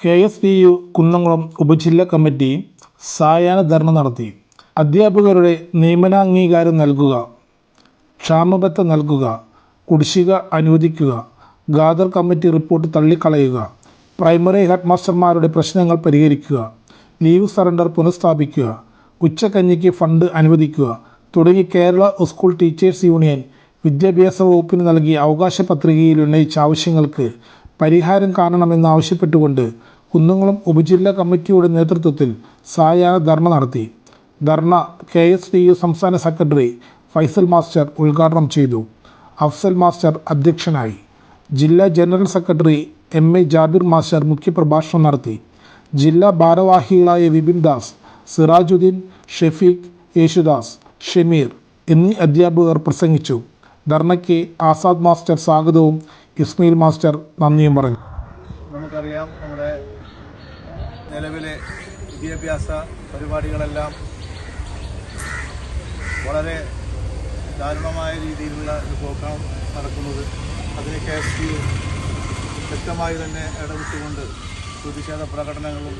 K S D U Kunnamkulam ഉപജില്ലാ committee സായാഹ്ന ധർണ നടത്തി. അധ്യാപകരുടെ നിയമനാംഗീകാരം നൽകുക ക്ഷാമബത്ത നൽകുക കുടിശ്ശിക അനുവദിക്കുക ഗാദർ കമ്മിറ്റി റിപ്പോർട്ട് തള്ളിക്കളയുക പ്രൈമറി ഹെഡ്മാസ്റ്റർമാരുടെ പ്രശ്നങ്ങൾ പരിഹരിക്കുക ലീവ് സറണ്ടർ പുനഃസ്ഥാപിക്കുക ഉച്ചക്കഞ്ഞിക്ക് ഫണ്ട് അനുവദിക്കുക തുടങ്ങി കേരള സ്കൂൾ ടീച്ചേഴ്സ് യൂണിയൻ വിദ്യാഭ്യാസ വകുപ്പിന് നൽകിയ അവകാശ പത്രികയിൽ ഉന്നയിച്ച ആവശ്യങ്ങൾക്ക് പരിഹാരം കാണണമെന്ന് ആവശ്യപ്പെട്ടുകൊണ്ട് കുന്നംകുളം ഉപജില്ലാ കമ്മിറ്റിയുടെ നേതൃത്വത്തിൽ സായാഹ്ന ധർണ നടത്തി. Dharna K S D U സംസ്ഥാന സെക്രട്ടറി ഫൈസൽ മാസ്റ്റർ ഉദ്ഘാടനം ചെയ്തു. അഫ്സൽ മാസ്റ്റർ അധ്യക്ഷനായി. ജില്ലാ general secretary M A Jabir master മുഖ്യപ്രഭാഷണം നടത്തി. ജില്ലാ ഭാരവാഹികളായ വിപിൻ ദാസ് സിറാജുദ്ദീൻ ഷെഫീഖ് യേശുദാസ് ഷമീർ എന്നീ അധ്യാപകർ പ്രസംഗിച്ചു. ധർണയ്ക്ക് ആസാദ് മാസ്റ്റർ സ്വാഗതവും ഇസ്മയിൽ മാസ്റ്റർ നന്ദിയും പറഞ്ഞു. നമുക്കറിയാം നമ്മുടെ നിലവിലെ വിദ്യാഭ്യാസ പരിപാടികളെല്ലാം വളരെ ദാരുണമായ രീതിയിലുള്ള ഒരു പ്രോഗ്രാം നടക്കുന്നത്. അതിന് കെ വ്യക്തമായി തന്നെ ഇടപെട്ടുകൊണ്ട് പ്രതിഷേധ പ്രകടനങ്ങളും